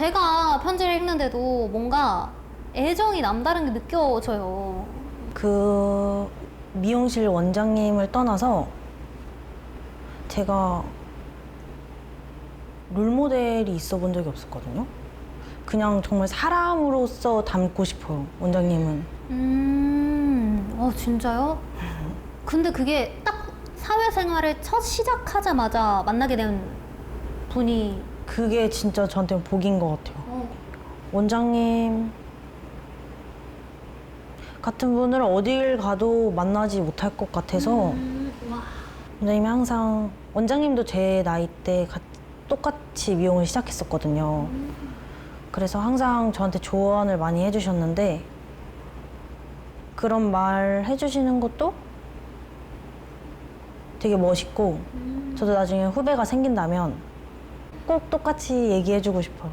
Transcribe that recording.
제가 편지를 읽는데도 뭔가 애정이 남다른 게 느껴져요. 그 미용실 원장님을 떠나서 제가 롤모델이 있어 본 적이 없었거든요. 그냥 정말 사람으로서 닮고 싶어요, 원장님은. 음, 어, 진짜요? 근데 그게 딱 사회생활을 첫 시작하자마자 만나게 된 분이 그게 진짜 저한테 복인 것 같아요. 어, 원장님 같은 분을 어딜 가도 만나지 못할 것 같아서 음, 와. 원장님이 항상 원장님도 제 나이 때 가- 똑같이 미용을 시작했었거든요. 그래서 항상 저한테 조언을 많이 해주셨는데 그런 말 해주시는 것도 되게 멋있고 저도 나중에 후배가 생긴다면 꼭 똑같이 얘기해주고 싶어요.